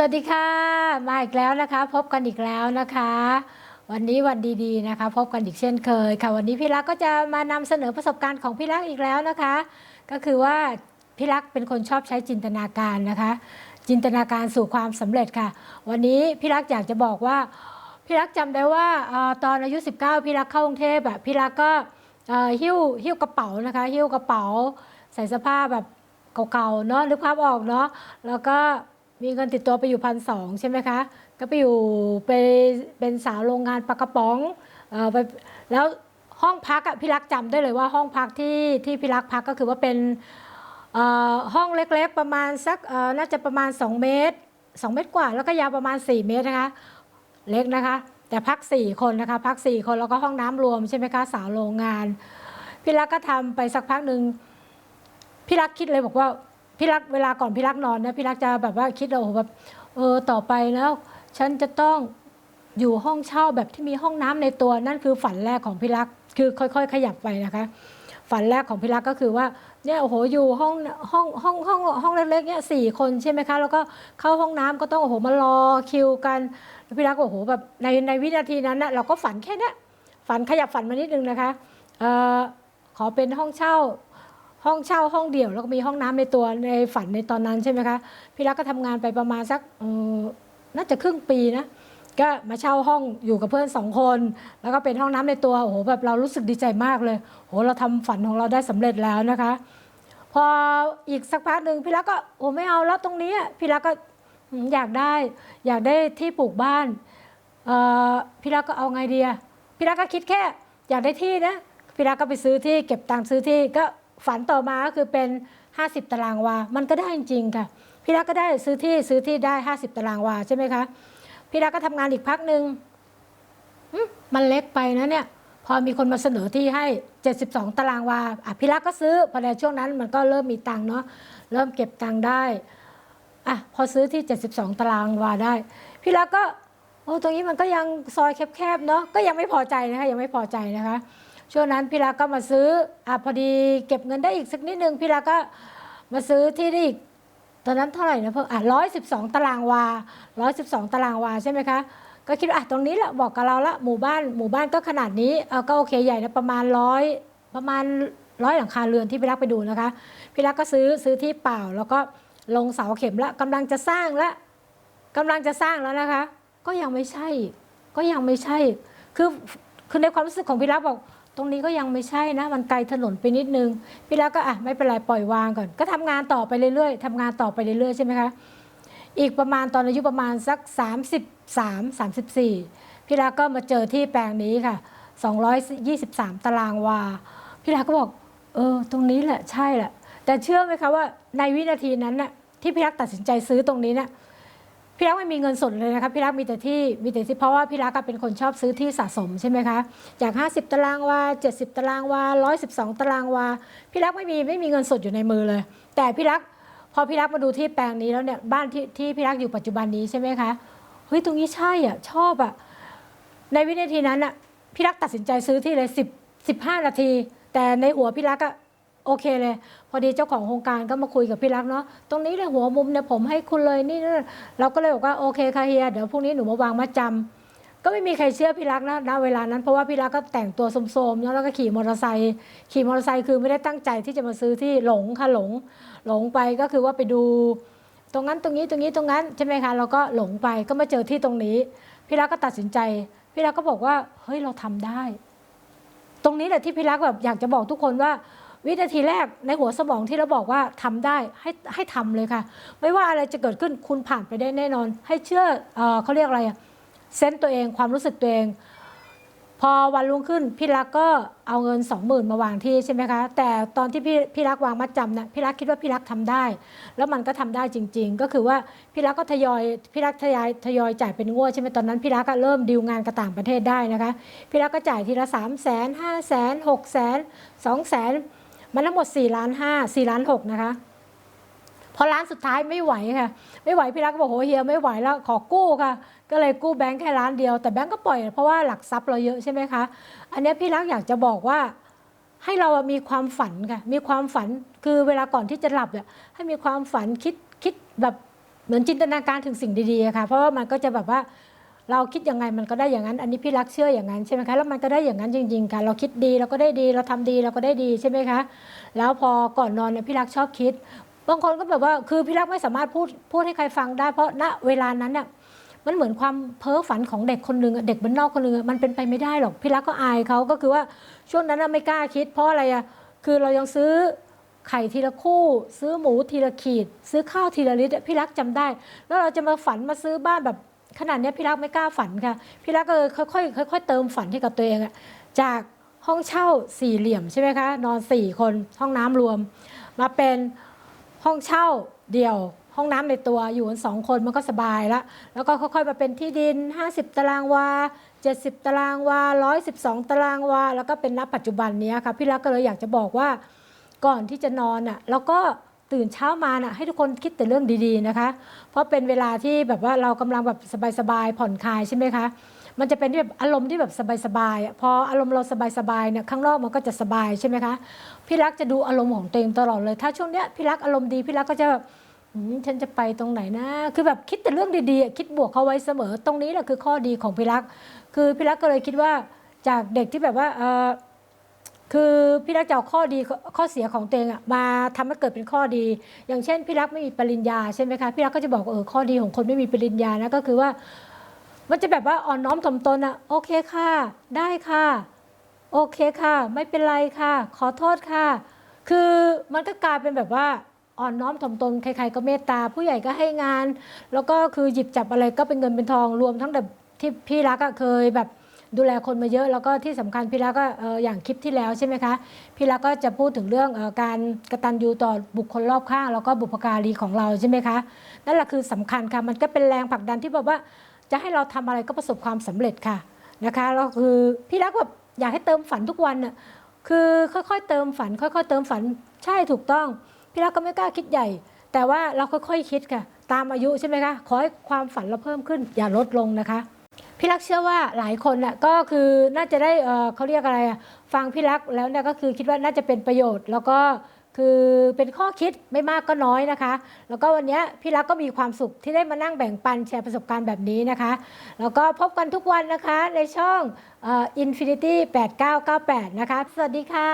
สวัสดีค่ะ มาอีกแล้วนะคะ พบกันอีกแล้วนะคะ วันนี้วันดีๆนะคะ พบกันอีกเช่นเคยค่ะ วันนี้พี่รักก็จะมานำเสนอประสบการณ์ของพี่รักอีกแล้วนะคะ ก็คือว่าพี่รักเป็นคนชอบใช้จินตนาการนะคะ จินตนาการสู่ความสำเร็จค่ะ วันนี้พี่รักอยากจะบอกว่าพี่รักจำได้ว่าตอนอายุ 19 พี่รักเข้ากรุงเทพแบบพี่รักก็หิ้วหิ้วกระเป๋านะคะ หิ้วกระเป๋า ใส่เสื้อผ้าแบบเก่าๆเนาะนึกภาพออกเนาะแล้วก็ มีเงินติดตัวไปอยู่พันสองใช่ไหมคะ ก็ไปอยู่ไปเป็นสาวโรงงานปากกระป๋องเออไปแล้วห้องพักอะพี่รักจำได้เลยว่าห้องพักที่ที่พี่รักพักก็คือว่าเป็นห้องเล็กๆประมาณสักน่าจะประมาณ 2 เมตร 2 เมตรกว่า แล้วก็ยาวประมาณ 4 เมตรนะคะ เล็กนะคะ แต่พัก 4 คนนะคะ พัก 4 คนแล้วก็ห้องน้ำรวมใช่ไหมคะสาวโรงงาน พี่รักก็ทำไปสักพักหนึ่งพี่รักคิดเลยบอกว่า พี่รักเวลาก่อนพี่รักนอนนะพี่รักจะแบบว่าคิดเลยโอ้โหแบบเออต่อไปแล้ว ฉันจะต้องอยู่ห้องเช่าแบบที่มีห้องน้ำในตัวนั่นคือฝันแรกของพี่รักคือค่อย ๆ ขยับไปนะคะ ฝันแรกของพี่รักก็คือว่าเนี่ยโอ้โหอยู่ห้องห้องห้องห้องห้องเล็กๆเนี่ยสี่คนใช่ไหมคะ แล้วก็เข้าห้องน้ำก็ต้องโอ้โหมารอคิวกันแล้วพี่รักก็โอ้โหแบบในในวินาทีนั้นนะเราก็ฝันแค่นี้ฝันขยับฝันมานิดนึงนะคะเออขอเป็นห้องเช่า ห้องเช่าห้องเดี่ยวแล้วก็มีห้องน้ำในตัวในฝันในตอนนั้นใช่ไหมคะพี่รักก็ทำงานไปประมาณสักน่าจะครึ่งปีนะก็มาเช่าห้องอยู่กับเพื่อนสองคน แล้วก็เป็นห้องน้ำในตัวโอ้โหแบบเรารู้สึกดีใจมากเลยโหเราทำฝันของเราได้สำเร็จแล้วนะคะ พออีกสักพักหนึ่งพี่รักก็โอ้ไม่เอาแล้วตรงนี้พี่รักก็อยากได้อยากได้ที่ปลูกบ้านพี่รักก็เอาไงเดีอะพี่รักก็คิดแค่ อยากได้ที่นะพี่รักก็ไปซื้อที่เก็บตังค์ซื้อที่ก็ ฝันต่อมาก็คือเป็น 50 ตารางวา มันก็ได้จริงๆค่ะ พี่รักก็ได้ซื้อที่ซื้อที่ได้ 50 ตารางวาใช่ไหมคะ พี่รักก็ทำงานอีกพักหนึ่งมันเล็กไปนะเนี่ย พอมีคนมาเสนอที่ให้ 72 ตารางวาอะพี่รักก็ซื้อพอในช่วงนั้นมันก็เริ่มมีตังค์เนาะ เริ่มเก็บตังค์ได้อะพอซื้อที่ 72 ตารางวาได้ พี่รักก็โอ้ตรงนี้มันก็ยังซอยแคบๆเนาะ ก็ยังไม่พอใจนะคะ ยังไม่พอใจนะคะ ช่วงนั้นพี่รักก็มาซื้ออะพอดีเก็บเงินได้อีกสักนิดนึงพี่รักก็มาซื้อที่ได้อีกตอนนั้นเท่าไหร่นะเพิ่งอะร้อยสิบสองตารางวาร้อยสิบสองตารางวาใช่ไหมคะ ก็คิดว่าอะตรงนี้แหละบอกกับเราละหมู่บ้านหมู่บ้านก็ขนาดนี้เออก็โอเคใหญ่นะประมาณร้อยประมาณร้อยหลังคาเรือนที่พี่รักไปดูนะคะ พี่รักก็ซื้อซื้อที่เปล่า แล้วก็ลงเสาเข็มละกำลังจะสร้างละกำลังจะสร้างแล้วนะคะ ก็ยังไม่ใช่ ก็ยังไม่ใช่ คือคือในความรู้สึกของพี่รักบอก ตรงนี้ก็ยังไม่ใช่นะ มันไกลถนนไปนิดนึง พี่รักก็อะไม่เป็นไรปล่อยวางก่อน ก็ทำงานต่อไปเรื่อยๆทำงานต่อไปเรื่อยๆใช่ไหมคะอีกประมาณตอนอายุประมาณสัก 33 34 พี่รักก็มาเจอที่แปลงนี้ค่ะ 223 ตารางวา พี่รักก็บอกเออตรงนี้แหละใช่แหละ แต่เชื่อไหมคะว่าในวินาทีนั้นน่ะที่พี่รักตัดสินใจซื้อตรงนี้น่ะ พี่รักไม่มีเงินสดเลยนะคะพี่รักมีแต่ที่มีแต่ที่เพราะว่าพี่รักก็เป็นคนชอบซื้อที่สะสมใช่ไหมคะจาก 50 ตารางวา70 ตารางวา112 ตารางวาพี่รักไม่มีไม่มีเงินสดอยู่ในมือเลย แต่พี่รักพอพี่รักมาดูที่แปลงนี้แล้วเนี่ยบ้านที่ที่พี่รักอยู่ปัจจุบันนี้ใช่ไหมคะเฮ้ยตรงนี้ใช่อะชอบอะในวินาทีนั้นอะพี่รักตัดสินใจซื้อที่เลย10 15 นาที แต่ในหัวพี่รักอะ โอเคเลย พอดีเจ้าของโครงการก็มาคุยกับพี่รักเนาะตรงนี้เลยหัวมุมเนี่ยผมให้คุณเลยนี่นั่นเราก็เลยบอกว่าโอเคค่ะเฮียเดี๋ยวพรุ่งนี้หนูมาวางมาจำก็ไม่มีใครเชื่อพี่รักนะณเวลานั้นเพราะว่าพี่รักก็แต่งตัวโสมๆเนาะแล้วก็ขี่มอเตอร์ไซค์ขี่มอเตอร์ไซค์คือไม่ได้ตั้งใจที่จะมาซื้อที่หลงค่ะหลง หลงไปก็คือว่าไปดู ตรงนั้นตรงนี้ตรงนี้ตรงนั้นใช่ไหมคะเราก็หลงไปก็มาเจอที่ตรงนี้ พี่รักก็ตัดสินใจ พี่รักก็บอกว่าเฮ้ยเราทำได้ ตรงนี้แหละที่พี่รักแบบอยากจะบอกทุกคนว่า วินาทีแรกในหัวสมองที่เราบอกว่าทำได้ให้ให้ทำเลยค่ะ ไม่ว่าอะไรจะเกิดขึ้นคุณผ่านไปได้แน่นอน ให้เชื่อเออเขาเรียกอะไรเซนต์ตัวเองความรู้สึกตัวเอง พอวันรุ่งขึ้นพี่รักก็เอาเงินสองหมื่นมาวางที่ใช่ไหมคะแต่ตอนที่พี่พี่รักวางมัดจำนะพี่รักคิดว่าพี่รักทำได้ แล้วมันก็ทำได้จริง ๆ ก็คือว่าพี่รักก็ทยอยพี่รักทยอยทยอยจ่ายเป็นงวดใช่ไหมตอนนั้นพี่รักก็เริ่มดีลงานกับต่างประเทศได้นะคะพี่รักก็จ่ายทีละสามแสนห้าแสนหกแสนสองแสน มันทั้งหมด4ล้านห้าสี่ล้านหกนะคะพอร้านสุดท้ายไม่ไหวค่ะ ไม่ไหวพี่รักก็บอกโหเฮียไม่ไหวแล้วขอกู้ค่ะ ก็เลยกู้แบงค์แค่ล้านเดียวแต่แบงค์ก็ปล่อยเพราะว่าหลักทรัพย์เราเยอะใช่ไหมคะอันนี้พี่รักอยากจะบอกว่าให้เรามีความฝันค่ะมีความฝันคือเวลาก่อนที่จะหลับเนี่ยให้มีความฝันคิดคิดแบบเหมือนจินตนาการถึงสิ่งดีๆค่ะ เพราะว่ามันก็จะแบบว่า เราคิดยังไงมันก็ได้อย่างนั้น อันนี้พี่รักเชื่ออย่างนั้นใช่ไหมคะแล้วมันก็ได้อย่างนั้นจริงๆค่ะเราคิดดีเราก็ได้ดีเราทำดีเราก็ได้ดีใช่ไหมคะแล้วพอก่อนนอนเนี่ยพี่รักชอบคิดบางคนก็แบบว่าคือพี่รักไม่สามารถพูดพูดให้ใครฟังได้เพราะณเวลานั้นเนี่ยมันเหมือนความเพ้อฝันของเด็กคนหนึ่งเด็กบ้านนอกคนหนึ่งมันเป็นไปไม่ได้หรอกพี่รักก็อายเขาก็คือว่าช่วงนั้นไม่กล้าคิด เพราะอะไรอะคือเรายังซื้อไข่ทีละคู่ ซื้อหมูทีละขีด ซื้อข้าวทีละลิตรพี่รักจำได้ แล้วเราจะมาฝันมาซื้อบ้านแบบ ขนาดนี้พี่รักไม่กล้าฝันค่ะ พี่รักก็เลยค่อยๆค่อยๆเติมฝันให้กับตัวเองอะจากห้องเช่าสี่เหลี่ยมใช่ไหมคะ นอนสี่คนห้องน้ำรวม มาเป็นห้องเช่าเดี่ยว ห้องน้ำในตัวอยู่กันสองคนมันก็สบายล้วแล้วก็ค่อยๆมาเป็นที่ดิน 50 ตารางวา70 ตารางวา112 ตารางวาแล้วก็เป็นณปัจจุบันนี้ค่ะพี่รักก็เลยอยากจะบอกว่าก่อนที่จะนอนอะแล้วก็ ตื่นเช้ามาน่ะให้ทุกคนคิดแต่เรื่องดีๆนะคะ เพราะเป็นเวลาที่แบบว่าเรากำลังแบบสบายๆผ่อนคลายใช่ไหมคะมันจะเป็นแบบอารมณ์ที่แบบสบายๆพออารมณ์เราสบายๆเนี่ยข้างนอกมันก็จะสบายใช่ไหมคะพี่รักจะดูอารมณ์ของตัวเองตลอดเลย ถ้าช่วงเนี้ยพี่รักอารมณ์ดีพี่รักก็จะแบบฉันจะไปตรงไหนนะ คือแบบคิดแต่เรื่องดีๆ คิดบวกเขาไว้เสมอ ตรงนี้แหละคือข้อดีของพี่รัก คือพี่รักก็เลยคิดว่าจากเด็กที่แบบว่าเออ คือพี่รักจะเอาข้อดีข้อเสียของตัวเองอะมาทำให้เกิดเป็นข้อดี อย่างเช่น พี่รักไม่มีปริญญาใช่ไหมคะพี่รักก็จะบอกว่าเออข้อดีของคนไม่มีปริญญานะก็คือว่า มันจะแบบว่าอ่อนน้อมถ่อมตนอะโอเคค่ะ ได้ค่ะ โอเคค่ะ ไม่เป็นไรค่ะ ขอโทษค่ะ คือมันก็กลายเป็นแบบว่าอ่อนน้อมถ่อมตนใครๆก็เมตตา ผู้ใหญ่ก็ให้งาน แล้วก็คือหยิบจับอะไรก็เป็นเงินเป็นทองรวมทั้งแบบที่พี่รักอะเคยแบบ ดูแลคนมาเยอะแล้วก็ที่สำคัญพี่รักก็เอ่อย่างคลิปที่แล้วใช่ไหมคะพี่รักก็จะพูดถึงเรื่องเออกรกตัญญูต่อบุคคลรอบข้าง แล้วก็บุพการีของเราใช่ไหมคะนั่นแหละคือสำคัญค่ะมันก็เป็นแรงผลักดันที่แบบว่าจะให้เราทำอะไรก็ประสบความสำเร็จค่ะนะคะแล้วคือพี่รักแบบอยากให้เติมฝันทุกวันน่ะคือค่อยๆ เติมฝัน ค่อย ๆ เติมฝันใช่ถูกต้อง พี่รักก็ไม่กล้าคิดใหญ่ แต่ว่าเราค่อยๆคิดค่ะ ตามอายุใช่ไหมคะขอให้ความฝันเราเพิ่มขึ้น อย่าลดลงนะคะ พี่รักเชื่อว่าหลายคนน่ะก็คือน่าจะได้เออเขาเรียกอะไรอะฟังพี่รักแล้วเนี่ยก็คือคิดว่าน่าจะเป็นประโยชน์ แล้วก็คือเป็นข้อคิดไม่มากก็น้อยนะคะ แล้วก็วันเนี้ยพี่รักก็มีความสุขที่ได้มานั่งแบ่งปันแชร์ประสบการณ์แบบนี้นะคะ แล้วก็พบกันทุกวันนะคะในช่องเอ่อ Infinity 8998 นะคะ สวัสดีค่ะ